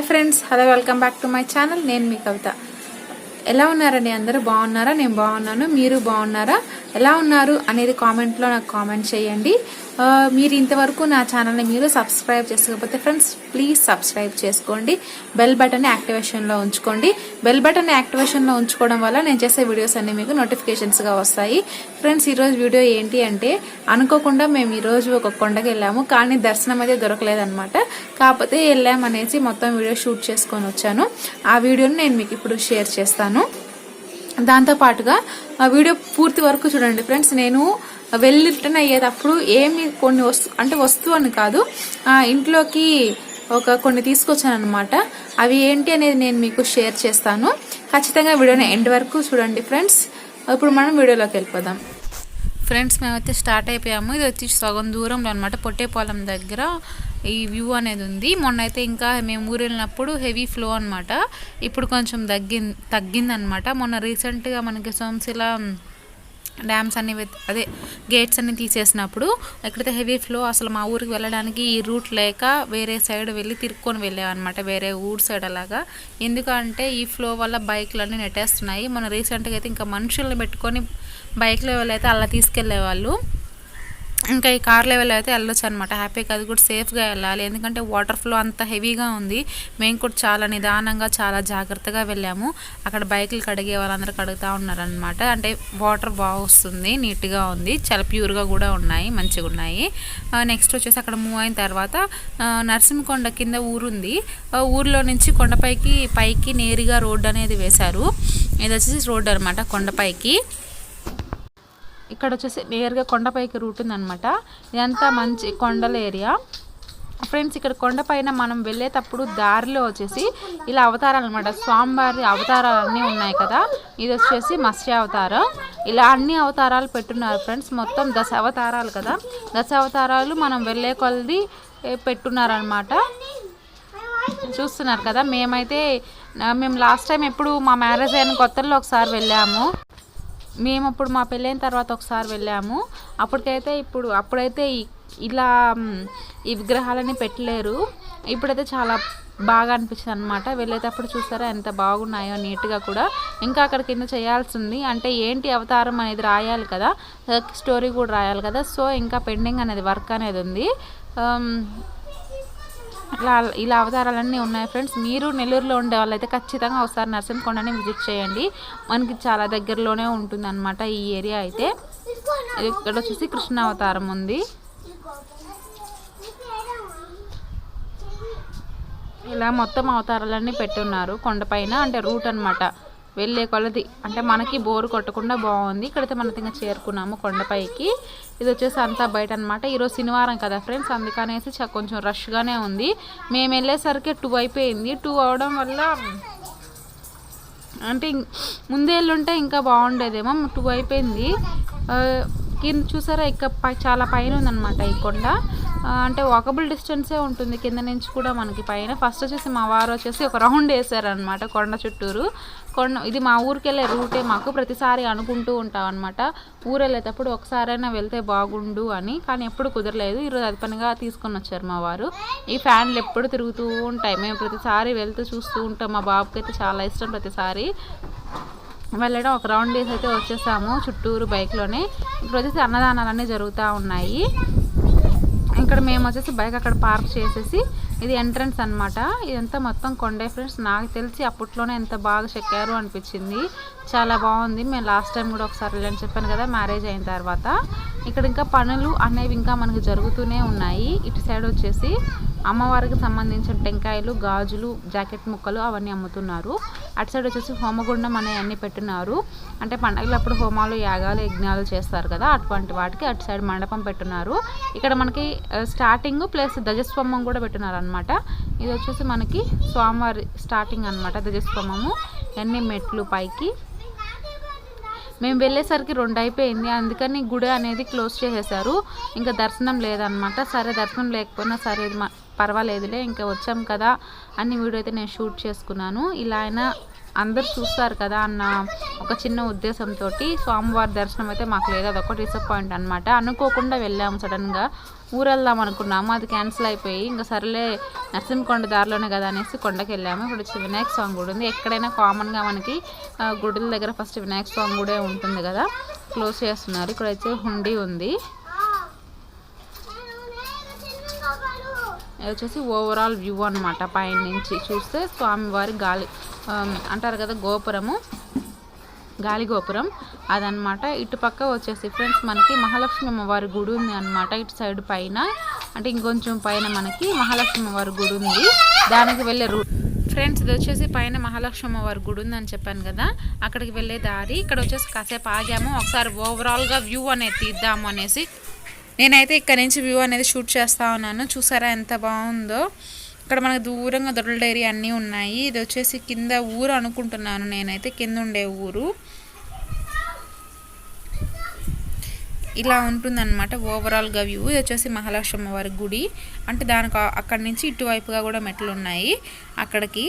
Hi friends hello welcome back to my channel. నేను మీ కవిత. ఎలా ఉన్నారండి అందరూ? బాగున్నారా? నేను బాగున్నాను. మీరు బాగున్నారా? ఎలా ఉన్నారు? అనేది కామెంట్లో నాకు కామెంట్ చేయండి. మీరు ఇంతవరకు నా ఛానల్ని మీరు సబ్స్క్రైబ్ చేసుకోకపోతే ఫ్రెండ్స్ ప్లీజ్ సబ్స్క్రైబ్ చేసుకోండి. బెల్ బటన్ యాక్టివేషన్లో ఉంచుకోండి. బెల్ బటన్ యాక్టివేషన్లో ఉంచుకోవడం వల్ల నేను చేసే వీడియోస్ అన్ని మీకు నోటిఫికేషన్స్గా వస్తాయి. ఫ్రెండ్స్ ఈరోజు వీడియో ఏంటి అంటే అనుకోకుండా మేము ఈరోజు ఒక కొండకి వెళ్ళాము కానీ దర్శనం అయితే దొరకలేదన్నమాట. కాకపోతే వెళ్ళామనేసి మొత్తం వీడియో షూట్ చేసుకొని వచ్చాను. ఆ వీడియోని నేను మీకు ఇప్పుడు షేర్ చేస్తాను. దాంతో పాటుగా ఆ వీడియో పూర్తి వరకు చూడండి ఫ్రెండ్స్. నేను వెళ్ళి రిటర్న్ అయ్యేటప్పుడు ఏమి కొన్ని వస్తు అంటే వస్తువు అని కాదు ఇంట్లోకి ఒక కొన్ని తీసుకొచ్చాను అనమాట అవి ఏంటి అనేది నేను మీకు షేర్ చేస్తాను. ఖచ్చితంగా వీడియోని ఎండ్ వరకు చూడండి ఫ్రెండ్స్. ఇప్పుడు మనం వీడియోలోకి వెళ్ళిపోదాం. ఫ్రెండ్స్ మేమైతే స్టార్ట్ అయిపోయాము. ఇది వచ్చి సగం దూరంలో అనమాట పొట్టేపాలెం దగ్గర ఈ వ్యూ అనేది ఉంది. మొన్న అయితే ఇంకా మేము ఊరు వెళ్ళినప్పుడు హెవీ ఫ్లో అనమాట ఇప్పుడు కొంచెం తగ్గింది తగ్గిందనమాట మొన్న రీసెంట్గా మనకి సోమశిల డ్యామ్స్ అన్ని వెత్- అదే గేట్స్ అన్ని తీసేసినప్పుడు ఎక్కడైతే హెవీ ఫ్లో అసలు మా ఊరికి వెళ్ళడానికి ఈ రూట్ లేక వేరే సైడ్ వెళ్ళి తిరుక్కొని వెళ్ళామన్నమాట వేరే ఊరు సైడ్ అలాగా. ఎందుకంటే ఈ ఫ్లో వల్ల బైక్లు అన్నీ నెట్టేస్తున్నాయి. మనం రీసెంట్గా అయితే ఇంకా మనుషుల్ని పెట్టుకొని బైక్లో వెళ్ళైతే అలా తీసుకెళ్ళేవాళ్ళు ఇంకా ఈ కార్ లెవెల్ అయితే వెళ్ళొచ్చు అనమాట హ్యాపీగా అది కూడా సేఫ్గా వెళ్ళాలి. ఎందుకంటే వాటర్ ఫ్లో అంత హెవీగా ఉంది. మేము కూడా చాలా నిదానంగా చాలా జాగ్రత్తగా వెళ్ళాము. అక్కడ బైకులు కడిగే వాళ్ళందరూ కడుగుతూ ఉన్నారనమాట అంటే వాటర్ బాగా వస్తుంది నీట్గా ఉంది. చాలా ప్యూర్గా కూడా ఉన్నాయి మంచిగా ఉన్నాయి. నెక్స్ట్ వచ్చేసి అక్కడ మూవ్ అయిన తర్వాత ఆ, నరసింహకొండ కింద ఊరుంది ఊర్లో నుంచి కొండపైకి పైకి నేరుగా రోడ్డు అనేది వేశారు. ఇది వచ్చేసి రోడ్డు అనమాట కొండపైకి. ఇక్కడ వచ్చేసి నేరుగా కొండపైకి రూట్ ఉందన్నమాట. ఇదంతా మంచి కొండల ఏరియా. ఫ్రెండ్స్ ఇక్కడ కొండపైన మనం వెళ్ళేటప్పుడు దారిలో వచ్చేసి ఇలా అవతారాలు అనమాట స్వామివారి అవతారాలు అన్నీ ఉన్నాయి కదా. ఇది వచ్చేసి మత్స్య అవతారం. ఇలా అన్ని అవతారాలు పెట్టున్నారు ఫ్రెండ్స్. మొత్తం దశ అవతారాలు కదా. దశ అవతారాలు మనం వెళ్ళే కొలది పెట్టున్నారనమాట చూస్తున్నారు కదా. మేమైతే మేము లాస్ట్ టైం ఎప్పుడు మా మ్యారేజ్ అయిన కొత్తల్లో ఒకసారి వెళ్ళాము. మేము అప్పుడు మా పెళ్ళైన తర్వాత ఒకసారి వెళ్ళాము. అప్పటికైతే ఇప్పుడు అప్పుడైతే ఇలా ఈ విగ్రహాలని పెట్టలేరు. ఇప్పుడైతే చాలా బాగా అనిపించింది అనమాట వెళ్ళేటప్పుడు చూసారా ఎంత బాగున్నాయో నీట్గా కూడా. ఇంకా అక్కడ కింద చేయాల్సింది అంటే ఏంటి అవతారం అనేది రాయాలి కదా. స్టోరీ కూడా రాయాలి కదా. సో ఇంకా పెండింగ్ అనేది వర్క్ అనేది ఉంది. ఇట్లా ఇలా ఇలా అవతారాలన్నీ ఉన్నాయి ఫ్రెండ్స్. మీరు నెల్లూరులో ఉండే వాళ్ళైతే ఖచ్చితంగా ఒకసారి నరసింహకొండని విజిట్ చేయండి. మనకి చాలా దగ్గరలోనే ఉంటుందన్నమాట ఈ ఏరియా అయితే. ఇక్కడ వచ్చేసి కృష్ణ అవతారం ఉంది. ఇలా మొత్తం అవతారాలన్నీ పెట్టున్నారు కొండపైన అంటే రూట్ అన్నమాట. వెళ్ళే కొలది. అంటే మనకి బోరు కొట్టకుండా బాగుంది. ఇక్కడైతే మనం ఇంకా చేరుకున్నాము కొండపైకి. ఇది వచ్చేసి అంతా బయట అనమాట ఈరోజు శనివారం కదా ఫ్రెండ్స్. అందుకనేసి కొంచెం రష్గానే ఉంది. మేము వెళ్ళేసరికి టూ అయిపోయింది. టూ అవడం వల్ల అంటే ఇం- ముందే వెళ్ళుంటే ఇంకా బాగుండేదేమో. టూ అయిపోయింది. కింద చూసారా? ఇక చాలా పైన ఉందన్నమాట ఈ కొండ. అంటే వాకబుల్ డిస్టెన్సే ఉంటుంది. కింద నుంచి కూడా మనకి పైన. ఫస్ట్ వచ్చేసి మా వారు వచ్చేసి ఒక రౌండ్ వేసారనమాట కొండ చుట్టూరు. కొండ ఇది మా ఊరికి వెళ్ళే రూటే మాకు ప్రతిసారి అనుకుంటూ ఉంటాం అనమాట ఊరు వెళ్ళేటప్పుడు ఒకసారైనా వెళ్తే బాగుండు అని. కానీ ఎప్పుడు కుదరలేదు. ఈరోజు అది పనిగా తీసుకొని వచ్చారు మా వారు. ఈ ఫ్యాన్లు ఎప్పుడు తిరుగుతూ ఉంటాయి. మేము ప్రతిసారి వెళ్తూ చూస్తూ ఉంటాం. మా బాబుకి అయితే చాలా ఇష్టం ప్రతిసారి. వెళ్ళడం ఒక రౌండ్ వేసి అయితే వచ్చేసాము చుట్టూరు బైక్లోనే. ఇప్పుడు వచ్చేసి అన్నదానాలన్నీ జరుగుతూ ఉన్నాయి. ఇక్కడ మేము వచ్చేసి బైక్ అక్కడ పార్క్ చేసేసి ఇది ఎంట్రన్స్ అన్నమాట. ఇదంతా మొత్తం కొండే ఫ్రెండ్స్. నాకు తెలిసి అప్పట్లోనే ఎంత బాగా చెక్కారు అనిపించింది. చాలా బాగుంది. మేము లాస్ట్ టైం కూడా ఒకసారి వెళ్ళని చెప్పాను కదా మ్యారేజ్ అయిన తర్వాత. ఇక్కడ ఇంకా పనులు అనేవి ఇంకా మనకు జరుగుతూనే ఉన్నాయి. ఇటు సైడ్ వచ్చేసి అమ్మవారికి సంబంధించిన టెంకాయలు గాజులు జాకెట్ ముక్కలు అవన్నీ అమ్ముతున్నారు. అటు సైడ్ వచ్చేసి హోమగుండం అనేవన్నీ పెట్టున్నారు అంటే పండగలప్పుడు హోమాలు యాగాలు యజ్ఞాలు చేస్తారు కదా అటువంటి వాటికి అటు సైడ్ మండపం పెట్టున్నారు ఇక్కడ మనకి స్టార్టింగ్ ప్లస్ ధ్వజస్తంభం కూడా పెట్టున్నారు అనమాట ఇది వచ్చేసి మనకి స్వామివారి స్టార్టింగ్ అనమాట ధ్వజస్తంభము. అన్ని మెట్లు పైకి. మేము వెళ్ళేసరికి రెండు అయిపోయింది. అందుకని గుడి అనేది క్లోజ్ చేసేసారు. ఇంకా దర్శనం లేదనమాట సరే దర్శనం లేకపోయినా సరే ఇది పర్వాలేదులే ఇంకా వచ్చాం కదా అన్ని వీడియో అయితే నేను షూట్ చేసుకున్నాను. ఇలా అయినా అందరు చూస్తారు కదా అన్న ఒక చిన్న ఉద్దేశంతో స్వామివారి దర్శనం అయితే మాకు లేదు. అదొక డిసప్పాయింట్ అనమాట అనుకోకుండా వెళ్ళాము సడన్గా ఊరు వెళ్దాం అనుకున్నాము. అది క్యాన్సిల్ అయిపోయి ఇంకా సర్లే నరసింహకొండ దారిలోనే కదా అనేసి కొండకి వెళ్ళాము. ఇప్పుడు వచ్చి వినాయక స్వామి గుడి ఉంది. ఎక్కడైనా కామన్గా మనకి గుడిల గుడుల దగ్గర ఫస్ట్ వినాయక స్వామి గుడే ఉంటుంది కదా. క్లోజ్ చేస్తున్నారు. ఇక్కడ అయితే హుండీ ఉంది. ఇది వచ్చేసి ఓవరాల్ వ్యూ అనమాట పైన నుంచి చూస్తే స్వామివారి గాలి. అంటారు కదా గోపురము గాలి గోపురం. అదనమాట ఇటుపక్క వచ్చేసి ఫ్రెండ్స్ మనకి మహాలక్ష్మి అమ్మవారి గుడి ఉంది అనమాట ఇటు సైడ్ పైన అంటే ఇంకొంచెం పైన మనకి మహాలక్ష్మి అమ్మవారి గుడి ఉంది. దానికి వెళ్ళే రూట్ ఫ్రెండ్స్ ఇది వచ్చేసి పైన మహాలక్ష్మి అమ్మవారి గుడి ఉందని చెప్పాను కదా. అక్కడికి వెళ్ళే దారి ఇక్కడ వచ్చేసి కాసేపు ఆగాము. ఒకసారి ఓవరాల్గా వ్యూ అనేది తీద్దాము అనేసి. నేనైతే ఇక్కడ నుంచి వ్యూ అనేది షూట్ చేస్తా ఉన్నాను. చూసారా ఎంత బాగుందో. ఇక్కడ మనకు దూరంగా దొరల డైరీ అన్నీ ఉన్నాయి. ఇది వచ్చేసి కింద ఊరు అనుకుంటున్నాను నేనైతే. కింద ఉండే ఊరు. ఇలా ఉంటుందన్నమాట ఓవరాల్గా వ్యూ ఇది వచ్చేసి మహాలక్ష్మి వారి గుడి. అంటే దానికి అక్కడి నుంచి ఇటువైపుగా కూడా మెట్లు ఉన్నాయి. అక్కడికి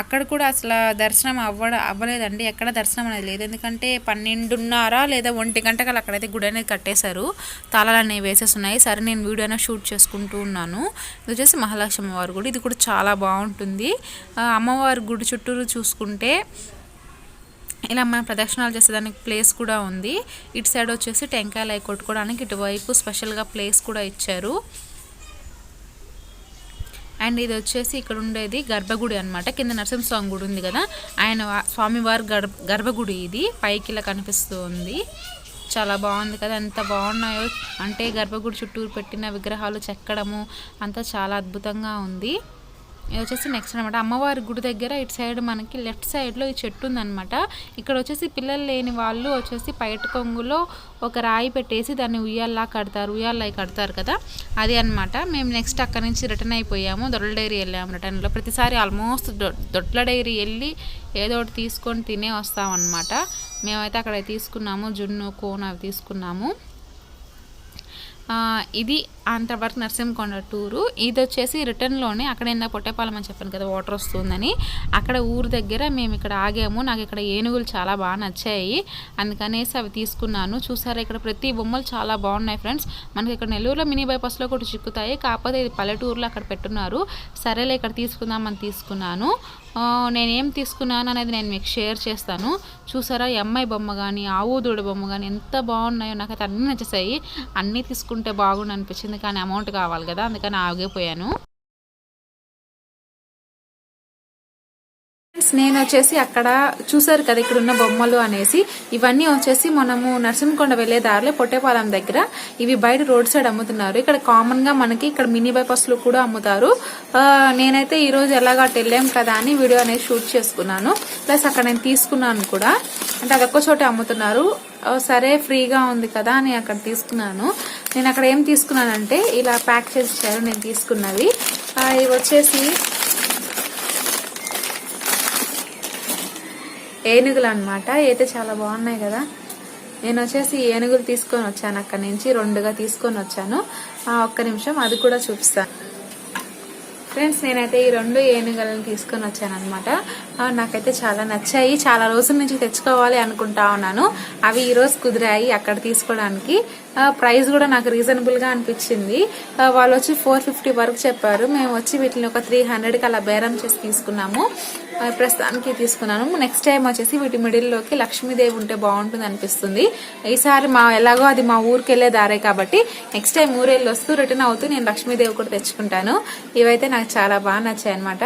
అక్కడ కూడా అసలు దర్శనం అవ్వడం అవ్వలేదండి. ఎక్కడ దర్శనం అనేది లేదు. ఎందుకంటే పన్నెండున్నర లేదా ఒంటి గంటకల్ అక్కడైతే గుడి అనేది కట్టేశారు. తాళాలు అనేవి వేసేసి ఉన్నాయి సరే నేను వీడియో అనేది షూట్ చేసుకుంటూ ఉన్నాను. ఇది వచ్చేసి మహాలక్ష్మి వారి గుడి. ఇది కూడా చాలా బాగుంటుంది. అమ్మవారి గుడి చుట్టూరు చూసుకుంటే ఇలా మనం ప్రదక్షిణాలు చేసేదానికి ప్లేస్ కూడా ఉంది. ఇటు సైడ్ వచ్చేసి టెంకాయలు అవి కొట్టుకోవడానికి ఇటువైపు స్పెషల్గా ప్లేస్ కూడా ఇచ్చారు. అండ్ ఇది వచ్చేసి ఇక్కడ ఉండేది గర్భగుడి అన్నమాట. కింద నరసింహస్వామి గుడి ఉంది కదా. ఆయన స్వామివారి గర్భ గర్భగుడి ఇది. పైకి ఇలా కనిపిస్తుంది. చాలా బాగుంది కదా. ఎంత బాగున్నాయో. అంటే గర్భగుడి చుట్టూరు పెట్టిన విగ్రహాలు చెక్కడము అంతా చాలా అద్భుతంగా ఉంది. ఇది వచ్చేసి నెక్స్ట్ అనమాట అమ్మవారి గుడి దగ్గర ఇటు సైడ్ మనకి లెఫ్ట్ సైడ్లో ఈ చెట్టు ఉందన్నమాట. ఇక్కడ వచ్చేసి పిల్లలు లేని వాళ్ళు వచ్చేసి పైట కొంగులో ఒక రాయి పెట్టేసి దాన్ని ఉయ్యాల్లా కడతారు. ఉయ్యాల్లా కడతారు కదా? అది అన్నమాట. మేము నెక్స్ట్ అక్కడ నుంచి రిటర్న్ అయిపోయాము. దొడ్ల డైరీ వెళ్ళాము రిటర్న్లో ప్రతిసారి ఆల్మోస్ట్ దొడ్ల డైరీ వెళ్ళి ఏదో ఒకటి తీసుకొని తినే వస్తామన్నమాట మేమైతే అక్కడ తీసుకున్నాము. జున్ను కోన్ అవి తీసుకున్నాము. ఇది అంతవరకు నరసింహకొండ టూరు. ఇది వచ్చేసి రిటర్న్లోనే అక్కడ ఇందా పొట్టేపాలెం అని చెప్పాను కదా వాటర్ వస్తుందని. అక్కడ ఊరు దగ్గర మేము ఇక్కడ ఆగాము. నాకు ఇక్కడ ఏనుగులు చాలా బాగా నచ్చాయి. అందుకనేసి అవి తీసుకున్నాను. చూసారా ఇక్కడ ప్రతి బొమ్మలు చాలా బాగున్నాయి ఫ్రెండ్స్ మనకి ఇక్కడ నెల్లూరులో మినీ బైపాస్లో కూడా చిక్కుతాయి. కాకపోతే ఇది పల్లెటూరులో అక్కడ పెట్టున్నారు. సరేలే ఇక్కడ తీసుకుందామని తీసుకున్నాను. నేనేం తీసుకున్నాను అనేది నేను మీకు షేర్ చేస్తాను. చూసారా ఈ అమ్మాయి బొమ్మ కానీ ఆవు దూడ బొమ్మ కానీ ఎంత బాగున్నాయో. నాకు అయితే అన్నీ నచ్చేసాయి. అన్నీ తీసుకుంటే బాగుండు అనిపించింది. కానీ అమౌంట్ కావాలి కదా అందుకని ఆగిపోయాను. నేను వచ్చేసి అక్కడ చూసారు కదా ఇక్కడ ఉన్న బొమ్మలు అనేసి. ఇవన్నీ వచ్చేసి మనము నరసింహకొండ వెళ్ళే దారిలో పొట్టేపాలెం దగ్గర ఇవి బయట రోడ్ సైడ్ అమ్ముతున్నారు. ఇక్కడ కామన్గా మనకి ఇక్కడ మినీ బైపాస్లో కూడా అమ్ముతారు. నేనైతే ఈ రోజు ఎలాగ వెళ్ళాం కదా అని వీడియో అనేది షూట్ చేసుకున్నాను. ప్లస్ అక్కడ నేను తీసుకున్నాను కూడా. అంటే అదొక్క చోటే అమ్ముతున్నారు. సరే ఫ్రీగా ఉంది కదా అని అక్కడ తీసుకున్నాను. నేను అక్కడ ఏం తీసుకున్నానంటే ఇలా ప్యాక్ చేసి ఇచ్చారు నేను తీసుకున్నవి. ఇవి వచ్చేసి ఏనుగులు అనమాట అయితే చాలా బాగున్నాయి కదా. నేను వచ్చేసి ఏనుగులు తీసుకొని వచ్చాను అక్కడ నుంచి రెండుగా తీసుకొని వచ్చాను. ఆ, ఒక్క నిమిషం అది కూడా చూపిస్తాను. ఫ్రెండ్స్ నేనైతే ఈ రెండు ఏనుగలను తీసుకొని వచ్చాను అనమాట నాకైతే చాలా నచ్చాయి. చాలా రోజుల నుంచి తెచ్చుకోవాలి అనుకుంటా ఉన్నాను. అవి ఈ రోజు కుదిరాయి అక్కడ తీసుకోవడానికి. ప్రైస్ కూడా నాకు రీజనబుల్గా అనిపించింది వాళ్ళు వచ్చి ఫోర్ ఫిఫ్టీ వరకు చెప్పారు. మేము వచ్చి వీటిని ఒక త్రీ హండ్రెడ్కి అలా బేరం చేసి తీసుకున్నాము. ప్రస్తుతానికి తీసుకున్నాను. నెక్స్ట్ టైం వచ్చేసి వీటి మిడిల్లోకి లక్ష్మీదేవి ఉంటే బాగుంటుంది అనిపిస్తుంది. ఈసారి మా ఎలాగో అది మా ఊరికి వెళ్ళే దారే కాబట్టి నెక్స్ట్ టైం ఊరెళ్ళి వస్తూ రిటర్న్ అవుతూ నేను లక్ష్మీదేవి కూడా తెచ్చుకుంటాను. ఇవైతే నాకు చాలా బాగా నచ్చాయి అనమాట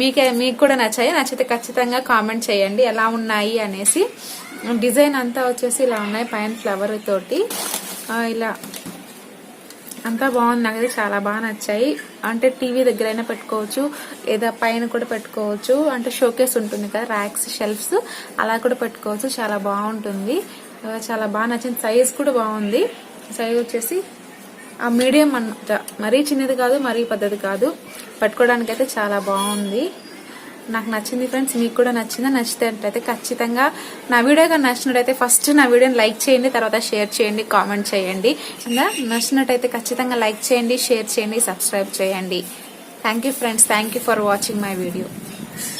మీకే మీకు కూడా నచ్చాయి. నచ్చితే ఖచ్చితంగా కామెంట్ చేయండి. ఎలా ఉన్నాయి అనేసి. డిజైన్ అంతా వచ్చేసి ఇలా ఉన్నాయి. పైన ఫ్లవర్ తోటి. ఇలా అంతా బాగుంది నాకైతే చాలా బాగా నచ్చాయి. అంటే టీవీ దగ్గర అయినా పెట్టుకోవచ్చు లేదా పైన కూడా పెట్టుకోవచ్చు. అంటే షోకేస్ ఉంటుంది కదా ర్యాక్స్ షెల్ఫ్స్ అలా కూడా పెట్టుకోవచ్చు. చాలా బాగుంటుంది. చాలా బాగా నచ్చింది సైజ్ కూడా బాగుంది. సైజ్ వచ్చేసి ఆ మీడియం అన్నమాట మరీ చిన్నది కాదు మరీ పెద్దది కాదు. పట్టుకోవడానికి అయితే చాలా బాగుంది. నాకు నచ్చింది ఫ్రెండ్స్ మీకు కూడా నచ్చిందా? నచ్చితే ఖచ్చితంగా నా వీడియో కానీ నచ్చినట్టయితే ఫస్ట్ నా వీడియోని లైక్ చేయండి తర్వాత షేర్ చేయండి కామెంట్ చేయండి. నచ్చినట్టయితే ఖచ్చితంగా లైక్ చేయండి షేర్ చేయండి సబ్స్క్రైబ్ చేయండి. Thank you friends thank you for watching my video